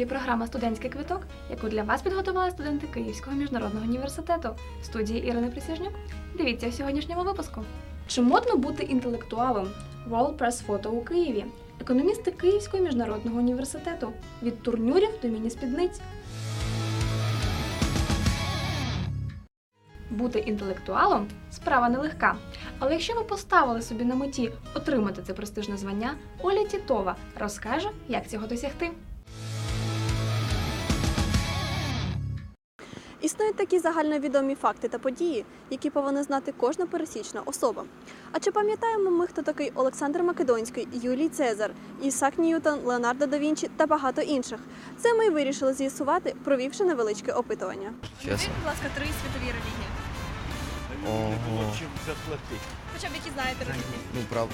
ефірі програма Студентський квиток, яку для вас підготували студенти Київського міжнародного університету в студії Ірини Присяжнюк. Дивіться в сьогоднішньому випуску. Чи модно бути інтелектуалом? World Press Photo у Києві. Економісти Київського міжнародного університету від турнюрів до міні-спідниць. Бути інтелектуалом справа нелегка. Але якщо ви поставили собі на меті отримати це престижне звання, Оля Тітова розкаже, як цього досягти. Існують такі загальновідомі факти та події, які повинна знати кожна пересічна особа. А чи пам'ятаємо ми, хто такий Олександр Македонський, Юлій Цезар, Ісак Ньютон, Леонардо да Вінчі та багато інших? Це ми й вирішили з'ясувати, провівши невеличке опитування. Чесно. будь ласка, три світові релігії. Ого. Хоча б які знаєте релігії. Ну, прав...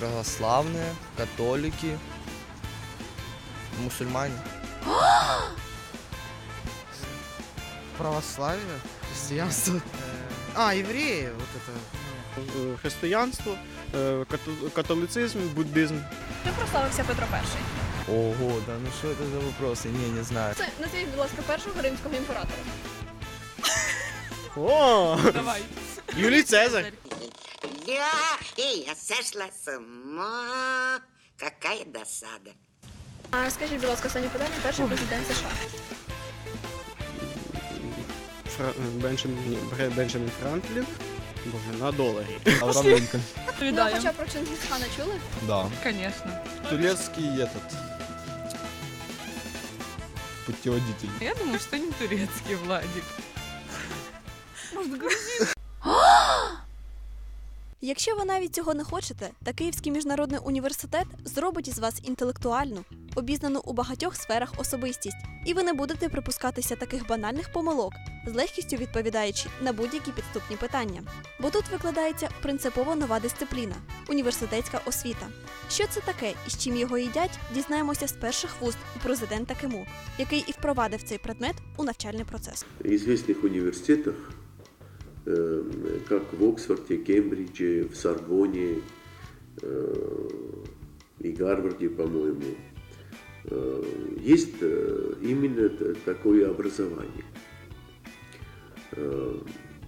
православные, католики, мусульмане. Православие, христианство. А, евреи, вот это. Е, християнство, е, като- католицизм, буддизм. Хто прославився Петро І? Ого, да ну что это за вопросы? Не, не знаю. Це назвіть, будь ласка, першого римського імператора. О! Давай. Юлій Цезар. Я, и я сошла с ума. Какая досада. А скажіть, будь ласка, останнє питання, перший президент США. Фра... Бенджамін, ні, Бенджамін Франклін. Боже, на доларі. Авраам Линкольн. Ну, хоча б про Чингисхана чули? Да. Конечно. Турецкий этот. Путеводитель. Я думаю, что не турецкий Владик. Якщо ви навіть цього не хочете, та Київський міжнародний університет зробить із вас інтелектуальну, обізнану у багатьох сферах особистість, і ви не будете припускатися таких банальних помилок, з легкістю відповідаючи на будь-які підступні питання. Бо тут викладається принципово нова дисципліна університетська освіта. Що це таке і з чим його їдять, дізнаємося з перших вуст у президента КИМУ, який і впровадив цей предмет у навчальний процес. известных университетах, э, как в Оксфорде, Кембридже, в Сорбоне э, и Гарварде, по-моему, э, есть э, именно т- такое образование. Э,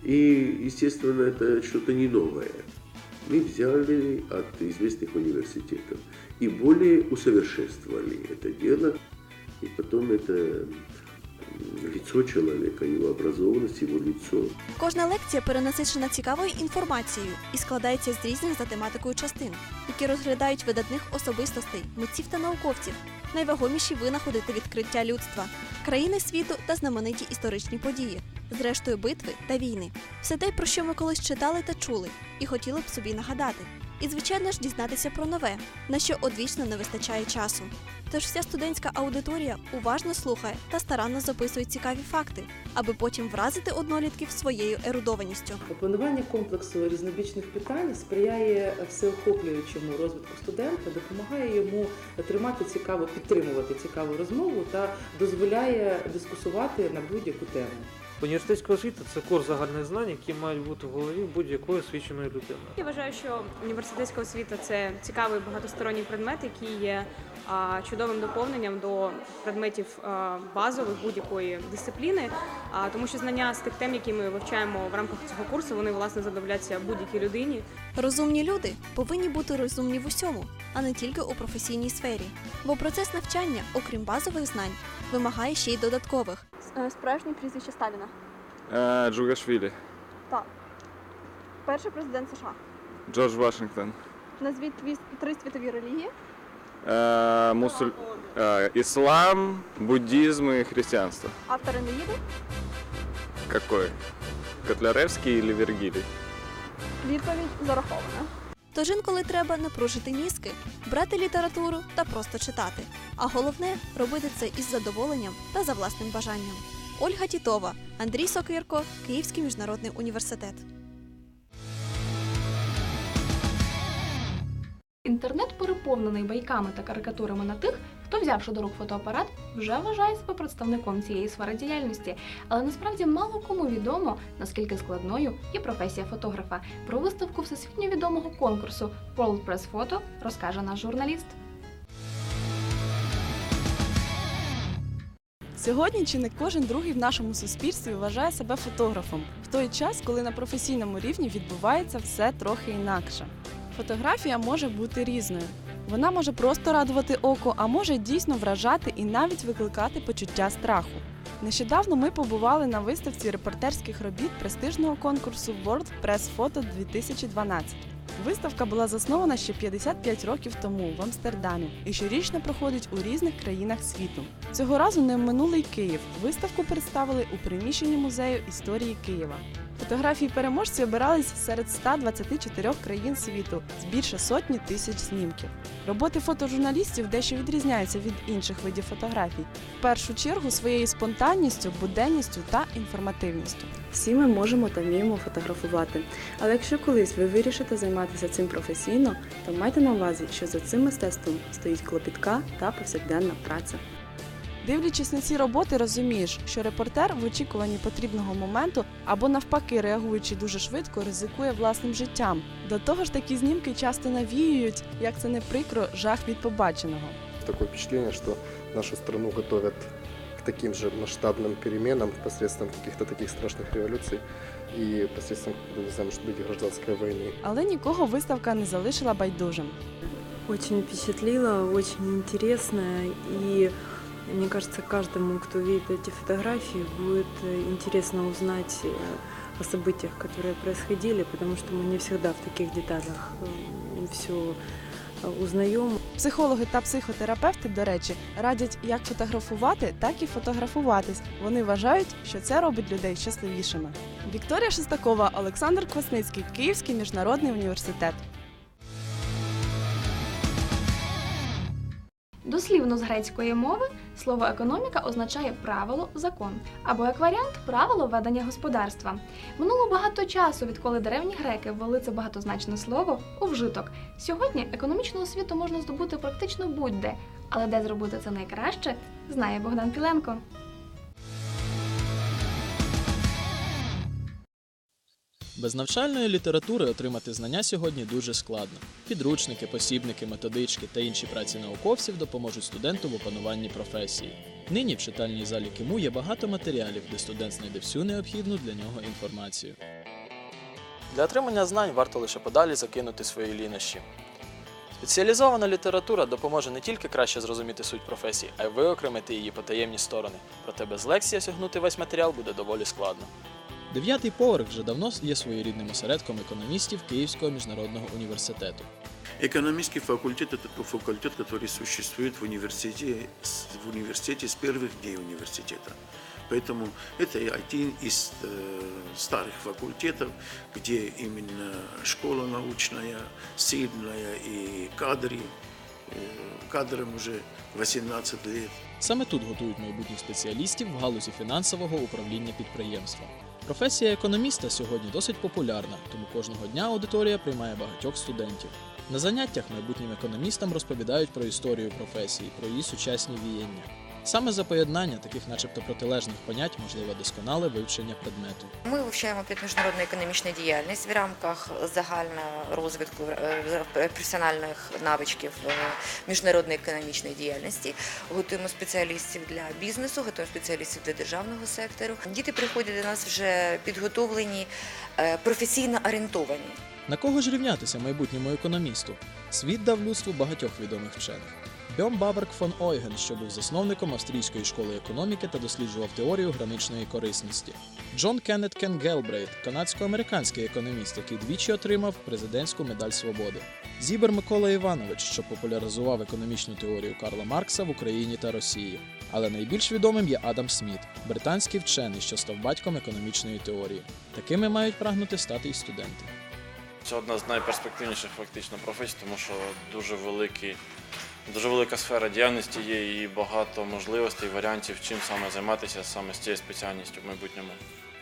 И, естественно, это что-то не новое. Мы взяли от известных университетов и более усовершенствовали это дело, и потом это м, лицо человека, его образованность, его лицо. Кожна лекція перенасичена цікавою інформацією і складається з різних за тематикою частин, які розглядають видатних особистостей, митців та науковців, найвагоміші винаходи та відкриття людства, країни світу та знамениті історичні події, зрештою битви та війни. Все те, про що ми колись читали та чули, і хотіли б собі нагадати. І, звичайно ж, дізнатися про нове, на що одвічно не вистачає часу. Тож вся студентська аудиторія уважно слухає та старанно записує цікаві факти, аби потім вразити однолітків своєю ерудованістю. Опанування комплексу різнобічних питань сприяє всеохоплюючому розвитку студента, допомагає йому тримати цікаву, підтримувати цікаву розмову та дозволяє дискусувати на будь-яку тему. Університетська освіта це курс загальних знань, які мають бути в голові будь-якої освіченої людини. Я вважаю, що університетська освіта це цікавий багатосторонній предмет, який є а, чудовим доповненням до предметів а, базових будь-якої дисципліни, а, тому що знання з тих тем, які ми вивчаємо в рамках цього курсу, вони власне задовляться будь-якій людині. Розумні люди повинні бути розумні в усьому, а не тільки у професійній сфері. Бо процес навчання, окрім базових знань, вимагає ще й додаткових. Справжнє прізвище Сталіна. Э, Джугашвили. Так. Перший президент США. Джордж Вашингтон. Назвіть три світові релігії. Э, мусуль... э, ислам, буддизм и христианство. Автор Енеїди. Какой? Котляревский или Вергилий? Відповідь зарахована. Тож інколи треба не прушити мізки, брати літературу та просто читати. А головне робити це із задоволенням та за власним бажанням. Ольга Тітова, Андрій Сокирко, Київський міжнародний університет. Інтернет переповнений байками та карикатурами на тих, хто, взявши до рук фотоапарат, вже вважає себе представником цієї сфери діяльності. Але насправді мало кому відомо, наскільки складною є професія фотографа. Про виставку всесвітньо відомого конкурсу World Press Photo розкаже наш журналіст. Сьогодні чи не кожен другий в нашому суспільстві вважає себе фотографом в той час, коли на професійному рівні відбувається все трохи інакше. Фотографія може бути різною. Вона може просто радувати око, а може дійсно вражати і навіть викликати почуття страху. Нещодавно ми побували на виставці репортерських робіт престижного конкурсу World Press Photo 2012. Виставка була заснована ще 55 років тому в Амстердамі і щорічно проходить у різних країнах світу. Цього разу не минулий Київ. Виставку представили у приміщенні музею історії Києва. Фотографії переможців обирались серед 124 країн світу з більше сотні тисяч знімків. Роботи фотожурналістів дещо відрізняються від інших видів фотографій. В першу чергу своєю спонтанністю, буденністю та інформативністю. Всі ми можемо та вміємо фотографувати. Але якщо колись ви вирішите займатися цим професійно, то майте на увазі, що за цим мистецтвом стоїть клопітка та повсякденна праця. Дивлячись на ці роботи, розумієш, що репортер в очікуванні потрібного моменту або навпаки, реагуючи дуже швидко, ризикує власним життям. До того ж, такі знімки часто навіюють, як це не прикро, жах від побаченого. Такое впечатление, что нашу страну готовят к таким же масштабным переменам посредством каких-то таких страшных революций и посредством, ну, не знаю, может быть, гражданской войны. Але нікого виставка не залишила байдужим. Очень впечатлило, очень интересно и мне кажется, каждому, кто видит эти фотографии, будет э, интересно узнать э, о событиях, которые происходили, потому что мы не всегда в таких деталях все узнаем. Психологи та психотерапевти, до речі, радять як фотографувати, так і фотографуватись. Вони вважають, що це робить людей щасливішими. Вікторія Шестакова, Олександр Квасницький, Київський міжнародний університет. Дослівно з грецької мови слово економіка означає правило, закон, або як варіант правило ведення господарства. Минуло багато часу, відколи древні греки ввели це багатозначне слово у вжиток. Сьогодні економічну освіту можна здобути практично будь-де, але де зробити це найкраще, знає Богдан Піленко. Без навчальної літератури отримати знання сьогодні дуже складно. Підручники, посібники, методички та інші праці науковців допоможуть студенту в опануванні професії. Нині в читальній залі КИМУ є багато матеріалів, де студент знайде всю необхідну для нього інформацію. Для отримання знань варто лише подалі закинути свої лінощі. Спеціалізована література допоможе не тільки краще зрозуміти суть професії, а й виокремити її потаємні сторони. Проте без лекції осягнути весь матеріал буде доволі складно. Дев'ятий поверх вже давно є своєрідним осередком економістів Київського міжнародного університету. Экономический факультет – это тот факультет, который существует в университете, с- в университете с первых дней университета. Поэтому это один из э, старых факультетов, где именно школа научная, сильная и кадры, э, кадрам уже 18 лет. Саме тут готують майбутніх спеціалістів в галузі фінансового управління підприємства. Професія економіста сьогодні досить популярна, тому кожного дня аудиторія приймає багатьох студентів. На заняттях майбутнім економістам розповідають про історію професії, про її сучасні віяння. Саме за поєднання таких, начебто, протилежних понять можливе досконале вивчення предмету. Ми вивчаємо підміжнародну економічну діяльність в рамках загального розвитку е, професіональних навичків е, міжнародної економічної діяльності. Готуємо спеціалістів для бізнесу, готуємо спеціалістів для державного сектору. Діти приходять до нас вже підготовлені, е, професійно орієнтовані. На кого ж рівнятися майбутньому економісту? Світ дав людству багатьох відомих вчених. Бьом Баберг фон Ойген, що був засновником австрійської школи економіки та досліджував теорію граничної корисності. Джон Кеннет Кен Гелбрейт, канадсько-американський економіст, який двічі отримав президентську медаль свободи. Зібер Микола Іванович, що популяризував економічну теорію Карла Маркса в Україні та Росії. Але найбільш відомим є Адам Сміт, британський вчений, що став батьком економічної теорії. Такими мають прагнути стати й студенти. Це одна з найперспективніших фактично професій, тому що дуже великий, дуже велика сфера діяльності є і багато можливостей, варіантів, чим саме займатися саме з цією спеціальністю в майбутньому.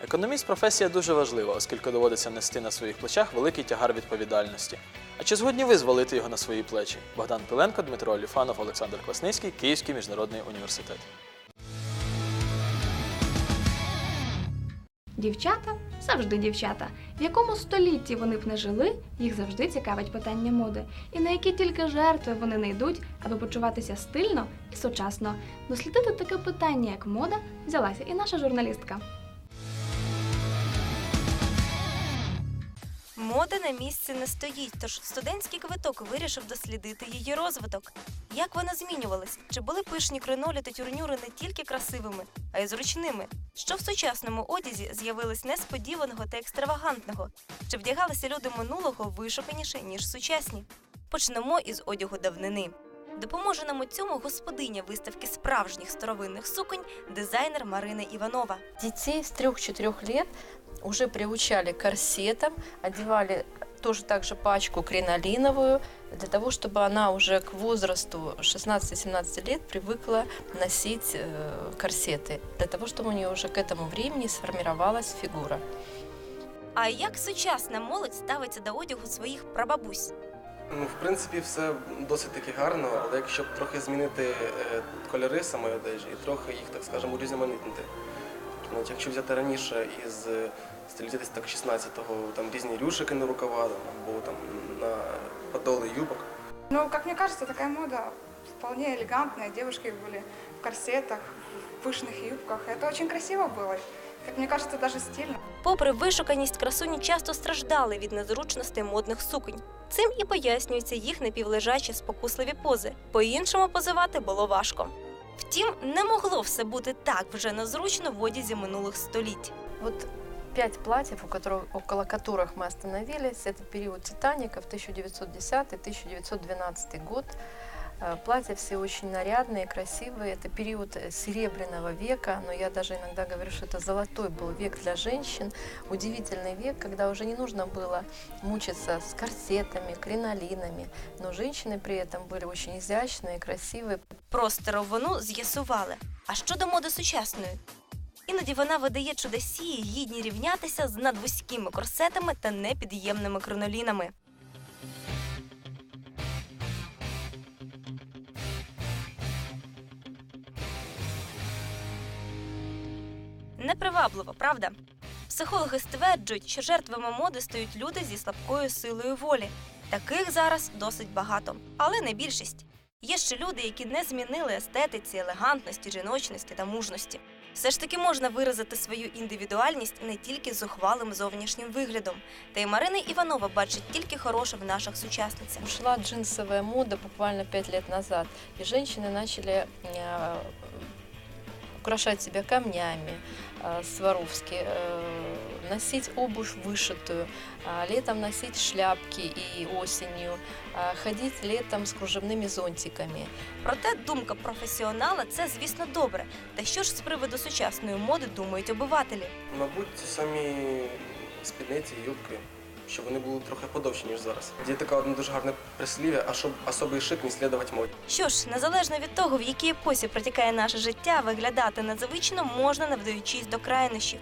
Економіст професія дуже важлива, оскільки доводиться нести на своїх плечах великий тягар відповідальності. А чи згодні ви звалити його на свої плечі? Богдан Пиленко, Дмитро Оліфанов, Олександр Класницький, Київський міжнародний університет. Дівчата завжди дівчата. В якому столітті вони б не жили, їх завжди цікавить питання моди, і на які тільки жертви вони не йдуть, аби почуватися стильно і сучасно. Дослідити таке питання, як мода, взялася і наша журналістка. Мода на місці не стоїть, тож студентський квиток вирішив дослідити її розвиток. Як вона змінювалась? Чи були пишні кринолі та тюрнюри не тільки красивими, а й зручними? Що в сучасному одязі з'явилось несподіваного та екстравагантного? Чи вдягалися люди минулого вишуканіше, ніж сучасні? Почнемо із одягу давнини. Допоможе нам у цьому господиня виставки справжніх старовинних суконь, дизайнер Марина Іванова. Детей с 3-4 лет уже приучали к корсетам, одевали тоже так же пачку кринолиновую, для того, чтобы она уже к возрасту 16-17 лет привыкла носить э, корсеты, для того, чтобы у нее уже к этому времени сформировалась фигура. А як сучасна молодь ставиться до одягу своїх прабабусь? Ну, в принципі, все досить таки гарно, але якщо б трохи змінити е, кольори самої одежі і трохи їх, так скажемо, урізноманітнити. Тобто, навіть якщо взяти раніше із е, століття десь так 16-го, там різні рюшики на рукава там, або там на подоли юбок. Ну, как мне кажется, такая мода вполне элегантная. Девушки были в корсетах, в пышных юбках. Это очень красиво было. Как мне кажется, даже стильно. Попри вишуканість, красуні часто страждали від незручностей модних суконь. Цим і пояснюються їх напівлежачі спокусливі пози. По-іншому позивати було важко. Втім, не могло все бути так вже незручно в одязі минулих століть. Вот пять платьев, у которых, около которых мы остановились, это период Титаника в 1910-1912 год. Э, Платья все очень нарядные, красивые. Это период э, Серебряного века, но я даже иногда говорю, что это золотой был век для женщин. Удивительный век, когда уже не нужно было мучиться с корсетами, кринолинами, но женщины при этом были очень изящные, красивые. Про старовину з'ясували. А щодо моди сучасної? Іноді вона видає чудесії, гідні рівнятися з надвузькими корсетами та непід'ємними кринолінами. Непривабливо, правда? Психологи стверджують, що жертвами моди стають люди зі слабкою силою волі. Таких зараз досить багато, але не більшість. Є ще люди, які не змінили естетиці, елегантності, жіночності та мужності. Все ж таки можна виразити свою індивідуальність не тільки зухвалим зовнішнім виглядом. Та й Марина Іванова бачить тільки хороше в наших сучасницях. Ушла джинсовая мода буквально пять лет назад, и женщины начали э, украшать себя камнями, э, Сваровски, э, носить обувь вышитую, а летом носить шляпки и осенью, а ходить летом с кружевными зонтиками. Проте думка професіонала це, звісно, добре. Та що ж з приводу сучасної моди думають обивателі? Мабуть, ці самі спідниці і юбки, щоб вони були трохи подовші, ніж зараз. Є таке одне дуже гарне прислів'я, а щоб особий шик не слідувати моді. Що ж, незалежно від того, в якій епосі протікає наше життя, виглядати незвично можна, не вдаючись до крайнощів.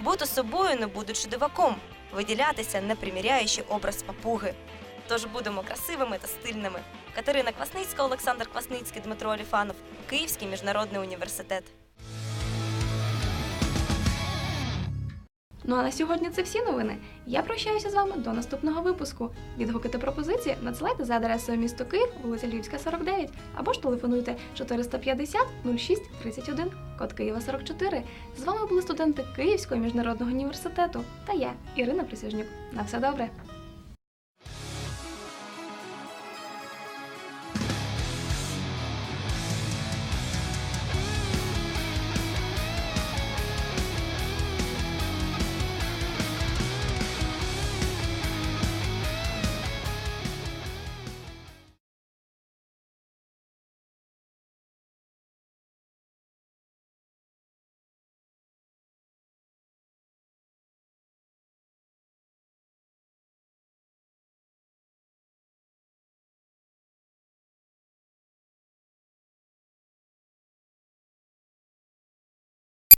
Бути собою, не будучи диваком, виділятися, не приміряючи образ папуги. Тож будемо красивими та стильними. Катерина Квасницька, Олександр Квасницький, Дмитро Оліфанов, Київський міжнародний університет. Ну а на сьогодні це всі новини. Я прощаюся з вами до наступного випуску. Відгуки та пропозиції надсилайте за адресою місто Київ, вулиця Львівська, 49, або ж телефонуйте 450 06 31, код Києва 44. З вами були студенти Київського міжнародного університету та я, Ірина Присяжнюк. На все добре!